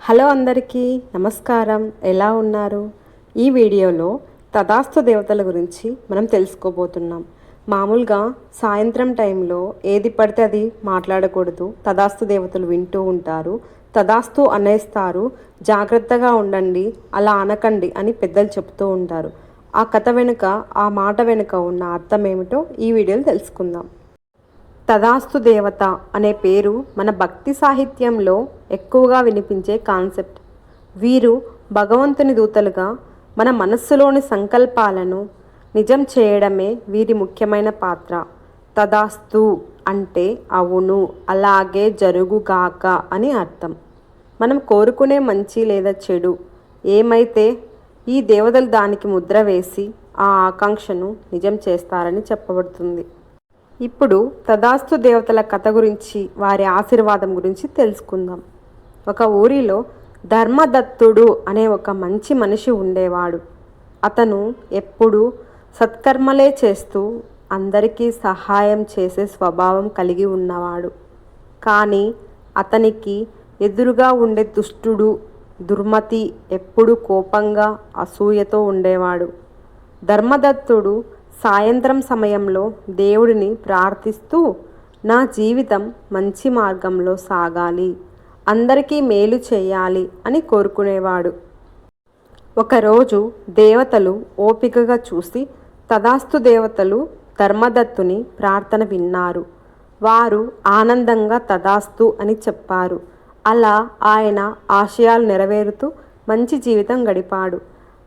Hello అందరికీ నమస్కారం. ఎలా ఉన్నారు? ఈ వీడియోలో తదాస్తు దేవతల గురించి మనం తెలుసుకోబోతున్నాం. మామూలుగా సాయంత్రం టైంలో ఏది పడితే అది మాట్లాడకూడదు. తదాస్తు దేవతలు వింటూ ఉంటారు. తదాస్తు అనేస్తారు జాగ్రత్తగా ఉండండి అలా అనకండి అని పెద్దలు చెప్తూ ఉంటారు. ఆ కథ వెనుక ఆ మాట వెనుక ఉన్న అర్థం ఏమిటో ఈ వీడియోలో తెలుసుకుందాం. తదాస్తు దేవత అనే పేరు మన భక్తి సాహిత్యంలో ఎక్కువగా వినిపించే కాన్సెప్ట్. వీరు భగవంతుని దూతలుగా మన మనస్సులోని సంకల్పాలను నిజం చేయడమే వీరి ముఖ్యమైన పాత్ర. తదాస్తు అంటే అవును అలాగే జరుగుగాక అని అర్థం. మనం కోరుకునే మంచి లేదా చెడు ఏమైతే ఈ దేవతలు దానికి ముద్ర వేసి ఆ ఆకాంక్షను నిజం చేస్తారని చెప్పబడుతుంది. ఇప్పుడు తదాస్తు దేవతల కథ గురించి వారి ఆశీర్వాదం గురించి తెలుసుకుందాం. ఒక ఊరిలో ధర్మదత్తుడు అనే ఒక మంచి మనిషి ఉండేవాడు. అతను ఎప్పుడూ సత్కర్మలే చేస్తూ అందరికీ సహాయం చేసే స్వభావం కలిగి ఉన్నవాడు. కానీ అతనికి ఎదురుగా ఉండే దుష్టుడు దుర్మతి ఎప్పుడు కోపంగా అసూయతో ఉండేవాడు. ధర్మదత్తుడు సాయంత్రం సమయంలో దేవుడిని ప్రార్థిస్తూ నా జీవితం మంచి మార్గంలో సాగాలి అందరికీ మేలు చేయాలి అని కోరుకునేవాడు. ఒకరోజు దేవతలు ఓపికగా చూసి తదాస్తు దేవతలు ధర్మదత్తుని ప్రార్థన విన్నారు. వారు ఆనందంగా తదాస్తు అని చెప్పారు. అలా ఆయన ఆశయాలు నెరవేరుతూ మంచి జీవితం గడిపాడు.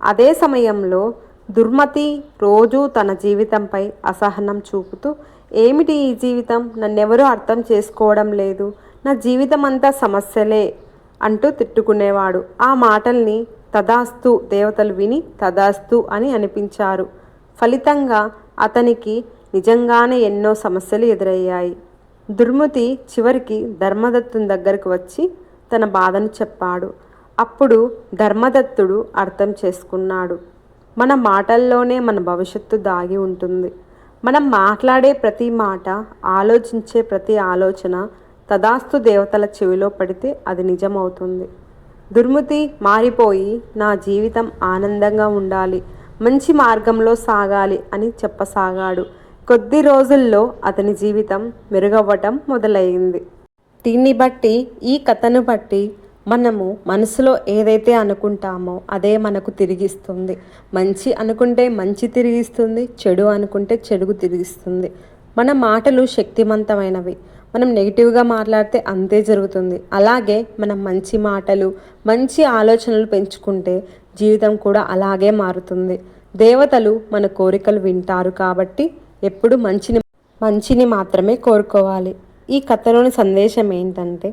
అదే సమయంలో దుర్మతి రోజూ తన జీవితంపై అసహనం చూపుతూ ఏమిటి ఈ జీవితం? నన్నెవరూ అర్థం చేసుకోవడం లేదు. నా జీవితం అంతా సమస్యలే అంటూ తిట్టుకునేవాడు. ఆ మాటల్ని తదాస్తు దేవతలు విని తదాస్తు అని అనిపించారు. ఫలితంగా అతనికి నిజంగానే ఎన్నో సమస్యలు ఎదురయ్యాయి. దుర్మతి చివరికి ధర్మదత్తుని దగ్గరకు వచ్చి తన బాధను చెప్పాడు. అప్పుడు ధర్మదత్తుడు అర్థం చేసుకున్నాడు. మన మాటల్లోనే మన భవిష్యత్తు దాగి ఉంటుంది. మనం మాట్లాడే ప్రతి మాట ఆలోచించే ప్రతి ఆలోచన తదాస్తు దేవతల చెవిలో పడితే అది నిజమవుతుంది. దుర్మతి మారిపోయి నా జీవితం ఆనందంగా ఉండాలి మంచి మార్గంలో సాగాలి అని చెప్పసాగాడు. కొద్ది రోజుల్లో అతని జీవితం మెరుగవ్వటం మొదలైంది. దీన్ని బట్టి ఈ కథను బట్టి మనము మనసులో ఏదైతే అనుకుంటామో అదే మనకు తిరిగిస్తుంది. మంచి అనుకుంటే మంచి తిరిగిస్తుంది చెడు అనుకుంటే చెడుగు తిరిగిస్తుంది. మన మాటలు శక్తివంతమైనవి మనం నెగిటివ్గా మాట్లాడితే అంతే జరుగుతుంది. అలాగే మనం మంచి మాటలు మంచి ఆలోచనలు పెంచుకుంటే జీవితం కూడా అలాగే మారుతుంది. దేవతలు మన కోరికలు వింటారు కాబట్టి ఎప్పుడు మంచిని మంచిని మాత్రమే కోరుకోవాలి. ఈ కథలోని సందేశం ఏంటంటే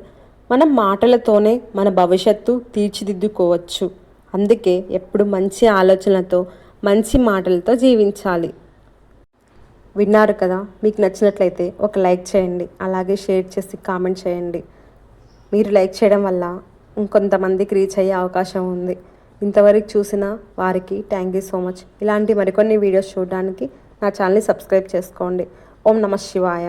మనం మాటలతోనే మన భవిష్యత్తు తీర్చిదిద్దుకోవచ్చు. అందుకే ఎప్పుడు మంచి ఆలోచనలతో మంచి మాటలతో జీవించాలి. విన్నారు కదా? మీకు నచ్చినట్లయితే ఒక లైక్ చేయండి. అలాగే షేర్ చేసి కామెంట్ చేయండి. మీరు లైక్ చేయడం వల్ల ఇంకొంతమందికి రీచ్ అయ్యే అవకాశం ఉంది. ఇంతవరకు చూసిన వారికి థ్యాంక్ యూ సో మచ్. ఇలాంటి మరికొన్ని వీడియోస్ చూడడానికి నా ఛానల్ని సబ్స్క్రైబ్ చేసుకోండి. ఓం నమ శివాయ.